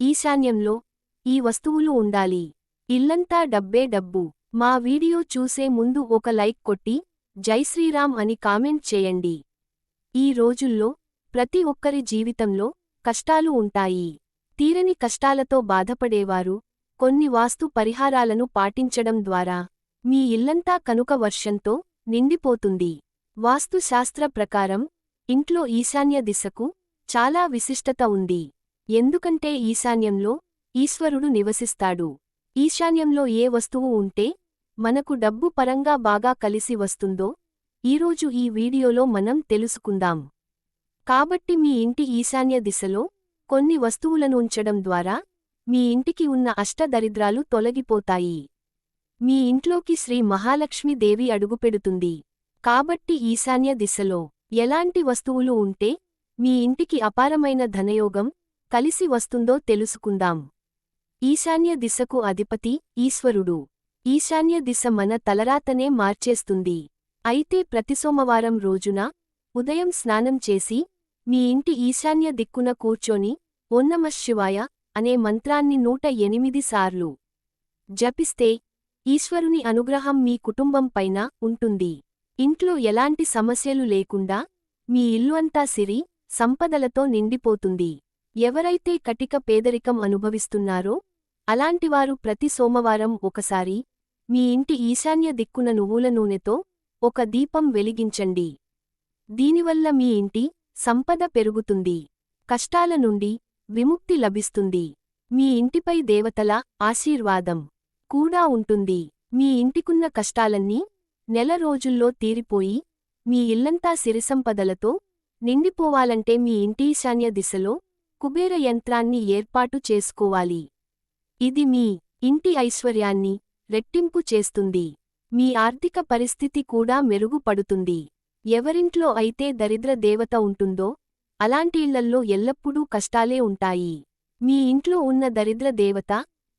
ఈశాన్యంలో ఈ వస్తువులు ఉండాలి. ఇల్లంతా డబ్బే డబ్బు. మా వీడియో చూసే ముందు ఒక లైక్ కొట్టి జై శ్రీరామ్ అని కామెంట్ చేయండి. ఈ రోజుల్లో ప్రతి ఒక్కరి జీవితంలో కష్టాలు ఉంటాయి. తీరని కష్టాలతో బాధపడేవారు కొన్ని వాస్తు పరిహారాలను పాటించడం ద్వారా మీ ఇల్లంతా కనుక వర్షంతో నిండిపోతుంది. వాస్తుశాస్త్ర ప్రకారం ఇంట్లో ఈశాన్య దిశకు చాలా విశిష్టత ఉంది. ఎందుకంటే ఈశాన్యంలో ఈశ్వరుడు నివసిస్తాడు. ఈశాన్యంలో ఏ వస్తువు ఉంటే మనకు డబ్బు పరంగా బాగా కలిసి వస్తుందో ఈరోజు ఈ వీడియోలో మనం తెలుసుకుందాం. కాబట్టి మీ ఇంటి ఈశాన్య దిశలో కొన్ని వస్తువులను ఉంచడం ద్వారా మీ ఇంటికి ఉన్న అష్టదరిద్రాలు తొలగిపోతాయి. మీ ఇంట్లోకి శ్రీ మహాలక్ష్మీదేవి అడుగుపెడుతుంది కాబట్టి ఈశాన్య దిశలో ఎలాంటి వస్తువులు ఉంటే మీ ఇంటికి అపారమైన ధనయోగం కలిసి వస్తుందో తెలుసుకుందాం. ఈశాన్య దిశకు అధిపతి ఈశ్వరుడు. ఈశాన్య దిశ మన తలరాతనే మార్చేస్తుంది. అయితే ప్రతి సోమవారం రోజున ఉదయం స్నానం చేసి మీ ఇంటి ఈశాన్య దిక్కున కూర్చొని ఓన్నమశివాయ అనే మంత్రాన్ని నూట ఎనిమిది సార్లు జపిస్తే ఈశ్వరుని అనుగ్రహం మీ కుటుంబం పైన ఉంటుంది. ఇంట్లో ఎలాంటి సమస్యలు లేకుండా మీ ఇల్లు అంతా సిరి సంపదలతో నిండిపోతుంది. ఎవరైతే కటిక పేదరికం అనుభవిస్తున్నారో అలాంటివారు ప్రతి సోమవారం ఒకసారి మీ ఇంటి ఈశాన్య దిక్కున నువ్వుల నూనెతో ఒక దీపం వెలిగించండి. దీనివల్ల మీ ఇంటి సంపద పెరుగుతుంది కష్టాల నుండి విముక్తి లభిస్తుంది. మీ ఇంటిపై దేవతల ఆశీర్వాదం కూడా ఉంటుంది. మీ ఇంటికున్న కష్టాలన్నీ నెల రోజుల్లో తీరిపోయి మీ ఇల్లంతా సిరిసంపదలతో నిండిపోవాలంటే మీ ఇంటి ఈశాన్య దిశలో కుబేర యంత్రాన్ని ఏర్పాటు చేసుకోవాలి. ఇది మీ ఇంటి ఐశ్వర్యాన్ని రెట్టింపు చేస్తుంది. మీ ఆర్థిక పరిస్థితి కూడా మెరుగుపడుతుంది. ఎవరింట్లో అయితే దరిద్ర దేవత ఉంటుందో అలాంటిళ్ళల్లో ఎల్లప్పుడూ కష్టాలే ఉంటాయి. మీ ఇంట్లో ఉన్న దరిద్ర దేవత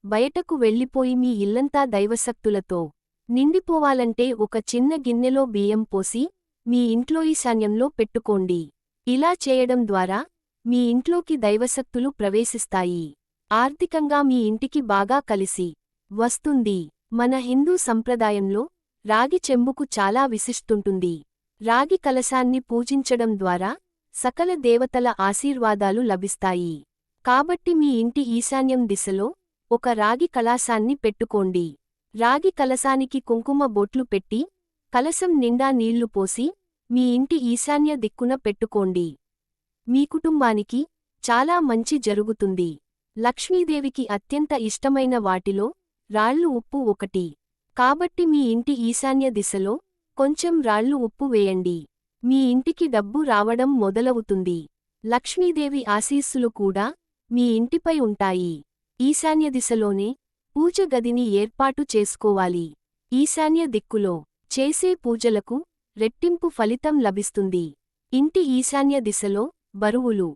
బయటకు వెళ్ళిపోయి మీ ఇల్లంతా దైవశక్తులతో నిండిపోవాలంటే ఒక చిన్న గిన్నెలో బియ్యం పోసి మీ ఇంట్లో ఈశాన్యంలో పెట్టుకోండి. ఇలా చేయడం ద్వారా మీ ఇంట్లోకి దైవశక్తులు ప్రవేశిస్తాయి. ఆర్థికంగా మీ ఇంటికి బాగా కలిసి వస్తుంది. మన హిందూ సంప్రదాయంలో రాగి చెంబుకు చాలా విశిష్టుంటుంది. రాగి కలశాన్ని పూజించడం ద్వారా సకల దేవతల ఆశీర్వాదాలు లభిస్తాయి. కాబట్టి మీ ఇంటి ఈశాన్యం దిశలో ఒక రాగి కలాశాన్ని పెట్టుకోండి. రాగి కలశానికి కుంకుమ బొట్లు పెట్టి కలశం నిండా నీళ్ళు పోసి మీ ఇంటి ఈశాన్య దిక్కున పెట్టుకోండి. మీ కుటుంబానికి చాలా మంచి జరుగుతుంది. లక్ష్మీదేవికి అత్యంత ఇష్టమైన వాటిలో రాళ్ళు ఉప్పు ఒకటి. కాబట్టి మీ ఇంటి ఈశాన్య దిశలో కొంచెం రాళ్ళు ఉప్పు వేయండి. మీ ఇంటికి డబ్బు రావడం మొదలవుతుంది. లక్ష్మీదేవి ఆశీస్సులు కూడా మీ ఇంటిపై ఉంటాయి. ఈశాన్య దిశలోనే పూజ గదిని ఏర్పాటు చేసుకోవాలి. ఈశాన్య దిక్కులో చేసే పూజలకు రెట్టింపు ఫలితం లభిస్తుంది. ఇంటి ఈశాన్య దిశలో బరువులు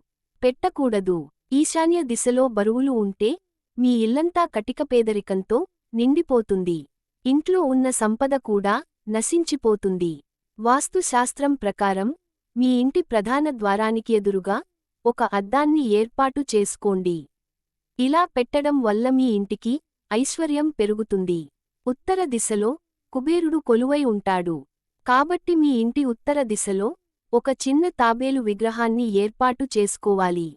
పెట్టకూడదు. ఈశాన్య దిశలో బరువులు ఉంటే మీ ఇల్లంతా కటిక పేదరికంతో నిండిపోతుంది. ఇంట్లో ఉన్న సంపద కూడా నశించిపోతుంది. వాస్తుశాస్త్రం ప్రకారం మీ ఇంటి ప్రధాన ద్వారానికి ఎదురుగా ఒక అద్దాన్ని ఏర్పాటు చేసుకోండి. ఇలా పెట్టడం వల్ల మీ ఇంటికి ఐశ్వర్యం పెరుగుతుంది. ఉత్తర దిశలో కుబేరుడు కొలువై ఉంటాడు. కాబట్టి మీ ఇంటి ఉత్తర దిశలో ఒక చిన్న తాబేలు విగ్రహాన్ని ఏర్పాటు చేసుకోవాలి.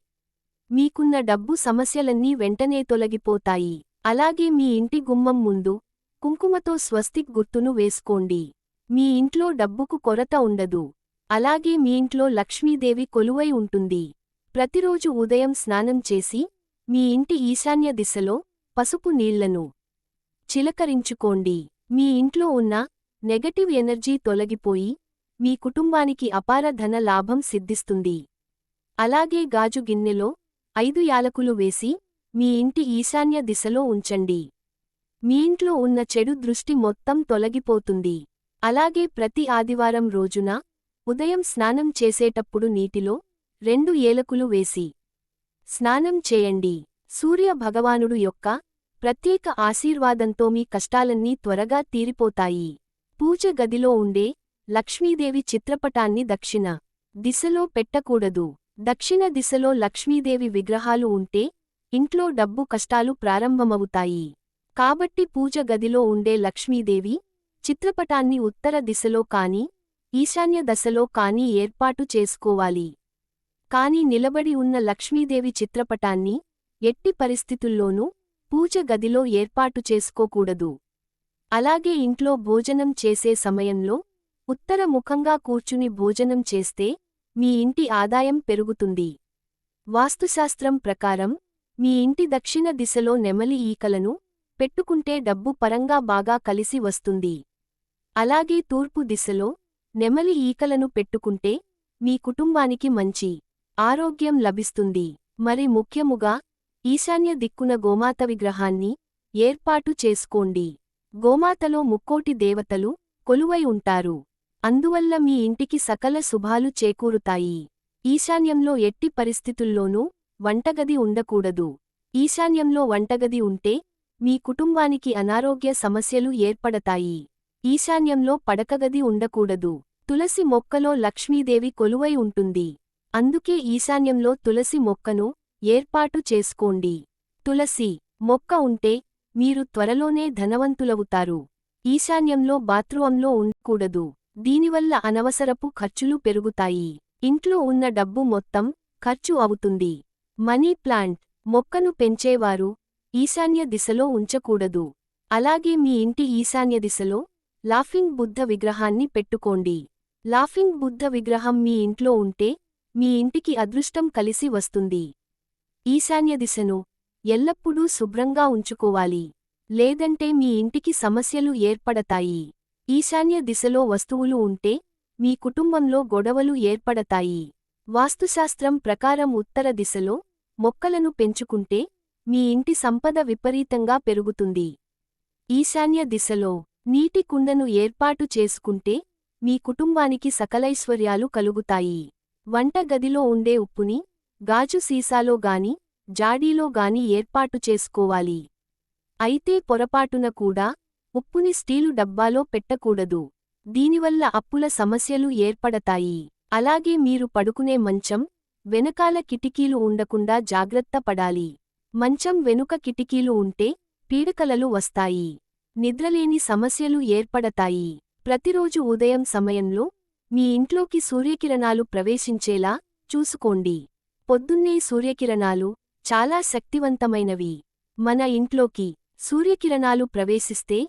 మీకున్న డబ్బు సమస్యలన్నీ వెంటనే తొలగిపోతాయి. అలాగే మీ ఇంటి గుమ్మం ముందు కుంకుమతో స్వస్తిక్ గుర్తును వేసుకోండి. మీ ఇంట్లో డబ్బుకు కొరత ఉండదు. అలాగే మీ ఇంట్లో లక్ష్మీదేవి కొలువై ఉంటుంది. ప్రతిరోజు ఉదయం స్నానం చేసి మీ ఇంటి ఈశాన్య దిశలో పసుపు నీళ్ళను చిలకరించుకోండి. మీ ఇంట్లో ఉన్న నెగటివ్ ఎనర్జీ తొలగిపోయి మీ కుటుంబానికి అపార ధన లాభం సిద్ధిస్తుంది. అలాగే గాజు గిన్నెలో ఐదు యాలకులు వేసి మీ ఇంటి ఈశాన్య దిశలో ఉంచండి. మీ ఇంట్లో ఉన్న చెడు దృష్టి మొత్తం తొలగిపోతుంది. అలాగే ప్రతి ఆదివారం రోజున ఉదయం స్నానం చేసేటప్పుడు నీటిలో రెండు ఏలకులు వేసి స్నానం చేయండి. సూర్య భగవానుడు యొక్క ప్రత్యేక ఆశీర్వాదంతో మీ కష్టాలన్నీ త్వరగా తీరిపోతాయి. పూజ గదిలో ఉండే లక్ష్మీదేవి చిత్రపటాన్ని దక్షిణ దిశలో పెట్టకూడదు. దక్షిణ దిశలో లక్ష్మీదేవి విగ్రహాలు ఉంటే ఇంట్లో డబ్బు కష్టాలు ప్రారంభమవుతాయి. కాబట్టి పూజ గదిలో ఉండే లక్ష్మీదేవి చిత్రపటాన్ని ఉత్తర దిశలో కాని ఈశాన్య దశలో కాని ఏర్పాటు చేసుకోవాలి. కాని నిలబడి ఉన్న లక్ష్మీదేవి చిత్రపటాన్ని ఎట్టి పరిస్థితుల్లోనూ పూజ గదిలో ఏర్పాటు చేసుకోకూడదు. అలాగే ఇంట్లో భోజనం చేసే సమయంలో ఉత్తర ముఖంగా కూర్చుని భోజనం చేస్తే మీ ఇంటి ఆదాయం పెరుగుతుంది. వాస్తుశాస్త్రం ప్రకారం మీ ఇంటి దక్షిణ దిశలో నెమలి ఈకలను పెట్టుకుంటే డబ్బు పరంగా బాగా కలిసి వస్తుంది. అలాగే తూర్పు దిశలో నెమలి ఈకలను పెట్టుకుంటే మీ కుటుంబానికి మంచి ఆరోగ్యం లభిస్తుంది. మరి ముఖ్యముగా ఈశాన్య దిక్కున గోమాత విగ్రహాన్ని ఏర్పాటు చేసుకోండి. గోమాతలో ముక్కోటి దేవతలు కొలువై ఉంటారు. అందువల్ల మీ ఇంటికి సకల శుభాలు చేకూరుతాయి. ఈశాన్యంలో ఎట్టి పరిస్థితుల్లోనూ వంటగది ఉండకూడదు. ఈశాన్యంలో వంటగది ఉంటే మీ కుటుంబానికి అనారోగ్య సమస్యలు ఏర్పడతాయి. ఈశాన్యంలో పడకగది ఉండకూడదు. తులసి మొక్కలో లక్ష్మీదేవి కొలువై ఉంటుంది. అందుకే ఈశాన్యంలో తులసి మొక్కను ఏర్పాటు చేసుకోండి. తులసి మొక్క ఉంటే మీరు త్వరలోనే ధనవంతులవుతారు. ఈశాన్యంలో బాత్రూంలో ఉండకూడదు. దీనివల్ల అనవసరపు ఖర్చులు పెరుగుతాయి. ఇంట్లో ఉన్న డబ్బు మొత్తం ఖర్చు అవుతుంది. మనీ ప్లాంట్ మొక్కను పెంచేవారు ఈశాన్య దిశలో ఉంచకూడదు. అలాగే మీ ఇంటి ఈశాన్య దిశలో లాఫింగ్ బుద్ధ విగ్రహాన్ని పెట్టుకోండి. లాఫింగ్ బుద్ధ విగ్రహం మీ ఇంట్లో ఉంటే మీ ఇంటికి అదృష్టం కలిసి వస్తుంది. ఈశాన్య దిశను ఎల్లప్పుడూ శుభ్రంగా ఉంచుకోవాలి. లేదంటే మీ ఇంటికి సమస్యలు ఏర్పడతాయి. ఈశాన్య దిశలో వస్తువులు ఉంటే మీ కుటుంబంలో గొడవలు ఏర్పడతాయి. వాస్తుశాస్త్రం ప్రకారం ఉత్తర దిశలో మొక్కలను పెంచుకుంటే మీ ఇంటి సంపద విపరీతంగా పెరుగుతుంది. ఈశాన్య దిశలో నీటి కుండను ఏర్పాటు చేసుకుంటే మీ కుటుంబానికి సకలైశ్వర్యాలు కలుగుతాయి. వంటగదిలో ఉండే ఉప్పుని గాజు సీసాలో గాని జాడీలో గాని ఏర్పాటు చేసుకోవాలి. అయితే పొరపాటున కూడా ఉప్పుని స్టీలు డబ్బాలో పెట్టకూడదు. దీనివల్ల అప్పుల సమస్యలు ఏర్పడతాయి. అలాగే మీరు పడుకునే మంచం వెనకాల కిటికీలు ఉండకుండా జాగ్రత్త పడాలి. మంచం వెనుక కిటికీలు ఉంటే పీడకలలు వస్తాయి. నిద్రలేని సమస్యలు ఏర్పడతాయి. ప్రతిరోజు ఉదయం సమయంలో మీ ఇంట్లోకి సూర్యకిరణాలు ప్రవేశించేలా చూసుకోండి. పొద్దున్నే సూర్యకిరణాలు చాలా శక్తివంతమైనవి. మన ఇంట్లోకి సూర్యకిరణాలు ప్రవేశిస్తే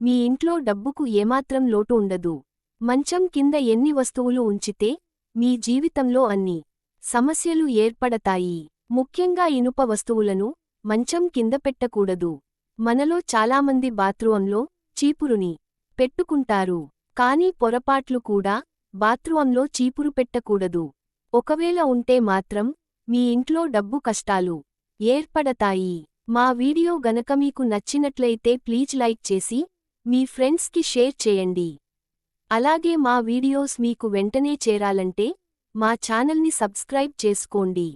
మీ ఇంట్లో డబ్బుకు ఏమాత్రం లోటు ఉండదు. మంచం కింద ఎన్ని వస్తువులు ఉంచితే మీ జీవితంలో అన్ని సమస్యలు ఏర్పడతాయి. ముఖ్యంగా ఇనుప వస్తువులను మంచం కింద పెట్టకూడదు. మనలో చాలామంది బాత్రూంలో చీపురుని పెట్టుకుంటారు. కానీ పొరపాట్లు కూడా బాత్రూంలో చీపురు పెట్టకూడదు. ఒకవేళ ఉంటే మాత్రం మీ ఇంట్లో డబ్బు కష్టాలు ఏర్పడతాయి. మా వీడియో గనక మీకు నచ్చినట్లయితే ప్లీజ్ లైక్ చేసి మీ ఫ్రెండ్స్కి షేర్ చేయండి. అలాగే మా వీడియోస్ మీకు వెంటనే చేరాలంటే మా ఛానల్ని సబ్స్క్రైబ్ చేసుకోండి.